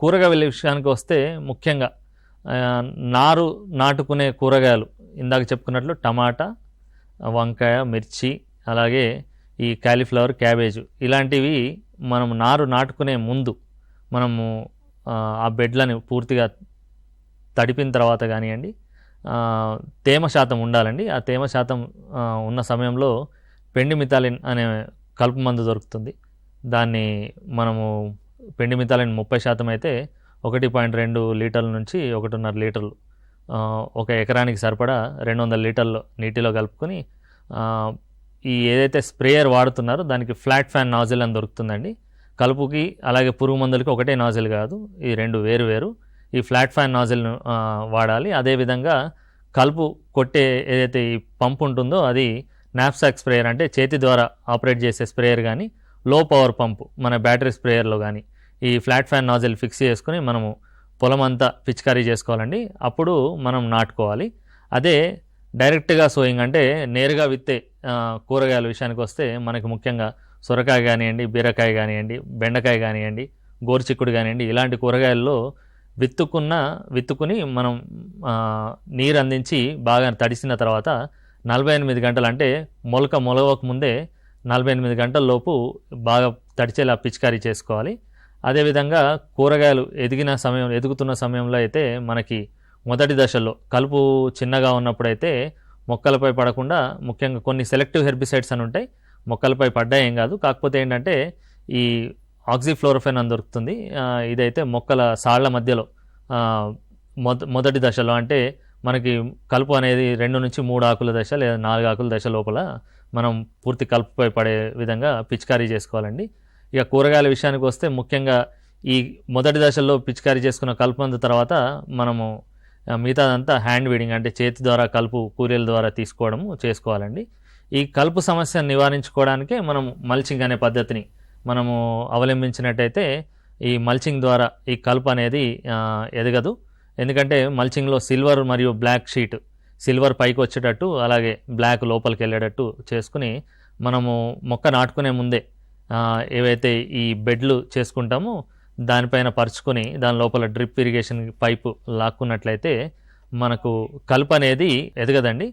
కూరగాయల విషయానికి వస్తే ముఖ్యంగా నారు నాటుకునే కూరగాయలు ఇందాక చెప్పుకున్నట్లు టమాటా వంకాయ మిర్చి అలాగే ఈ కాలీఫ్లవర్ క్యాబేజ్ ఇలాంటివి మనం నారు నాటుకునే ముందు మనము ఆ, బెడ్లని పూర్తిగా తడిపిన తర్వాత కానివ్వండి తేమ శాతం ఉండాలండి. ఆ తేమ శాతం ఉన్న సమయంలో పెండిమితాలిన్ అనే కలుపు మందు దొరుకుతుంది. దాన్ని మనము పిండి మితాలిన్ ముప్పై శాతం అయితే ఒకటి పాయింట్ రెండు లీటర్ల నుంచి ఒకటిన్నర లీటర్లు ఒక ఎకరానికి సరిపడా రెండు వందల లీటర్లు నీటిలో కలుపుకొని ఈ ఏదైతే స్ప్రేయర్ వాడుతున్నారో దానికి ఫ్లాట్ ఫ్యాన్ నాజిల్ అని దొరుకుతుందండి. కలుపుకి అలాగే పురుగు మందులకి ఒకటే నాజిల్ కాదు ఈ రెండు వేరు వేరు. ఈ ఫ్లాట్ ఫ్యాన్ నాజిల్ వాడాలి. అదేవిధంగా కలుపు కొట్టే ఏదైతే ఈ పంప్ ఉంటుందో అది నాప్సాక్ స్ప్రేయర్ అంటే చేతి ద్వారా ఆపరేట్ చేసే స్ప్రేయర్ కానీ లో పవర్ పంపు మన బ్యాటరీ స్ప్రేయర్లో కానీ ఈ ఫ్లాట్ ఫ్యాన్ నాజిల్ ఫిక్స్ చేసుకుని మనము పొలం అంతా పిచికారీ చేసుకోవాలండి. అప్పుడు మనం నాటుకోవాలి. అదే డైరెక్ట్గా సోయింగ్ అంటే నేరుగా విత్తే కూరగాయల విషయానికి వస్తే మనకి ముఖ్యంగా సొరకాయ కానివ్వండి బీరకాయ కానివ్వండి బెండకాయ కానివ్వండి గోరుచిక్కుడు కానివ్వండి ఇలాంటి కూరగాయల్లో విత్తుకున్న విత్తుకుని మనం నీరు అందించి బాగా తడిసిన తర్వాత నలభై ఎనిమిది గంటలు అంటే మొలక మొలవక ముందే నలభై ఎనిమిది గంటల లోపు బాగా తడిచేలా పిచికారీ చేసుకోవాలి. అదేవిధంగా కూరగాయలు ఎదిగిన సమయం ఎదుగుతున్న సమయంలో అయితే మనకి మొదటి దశలో కలుపు చిన్నగా ఉన్నప్పుడైతే మొక్కలపై పడకుండా ముఖ్యంగా కొన్ని సెలెక్టివ్ హెర్బిసైడ్స్ అని ఉంటాయి మొక్కలపై పడ్డా ఏం కాదు. కాకపోతే ఏంటంటే ఈ ఆక్సిఫ్లోరోఫెన్ అని దొరుకుతుంది. ఇదైతే మొక్కల సాళ్ళ మధ్యలో మొద మొదటి దశలో అంటే మనకి కలుపు అనేది రెండు నుంచి మూడు ఆకుల దశ లేదా నాలుగు ఆకుల దశ లోపల మనం పూర్తి కలుపుపై పడే విధంగా పిచికారీ చేసుకోవాలండి. ఇక కూరగాయల విషయానికి వస్తే ముఖ్యంగా ఈ మొదటి దశలో పిచికారీ చేసుకున్న కలుపు మందు తర్వాత మనము మిగతాదంతా హ్యాండ్ వీడింగ్ అంటే చేతి ద్వారా కలుపు కూలీల ద్వారా తీసుకోవడము చేసుకోవాలండి. ఈ కలుపు సమస్యను నివారించుకోవడానికే మనం మల్చింగ్ అనే పద్ధతిని మనము అవలంబించినట్టయితే ఈ మల్చింగ్ ద్వారా ఈ కలుపు అనేది ఎదగదు. ఎందుకంటే మల్చింగ్లో సిల్వర్ మరియు బ్లాక్ షీట్ సిల్వర్ పైకి వచ్చేటట్టు అలాగే బ్లాక్ లోపలికి వెళ్ళేటట్టు చేసుకుని మనము మొక్క నాటుకునే ముందే ఏవైతే ఈ బెడ్లు చేసుకుంటామో దానిపైన పరుచుకొని దాని లోపల డ్రిప్ ఇరిగేషన్ పైపు లాక్కున్నట్లయితే మనకు కలుపు అనేది ఎదగదండి.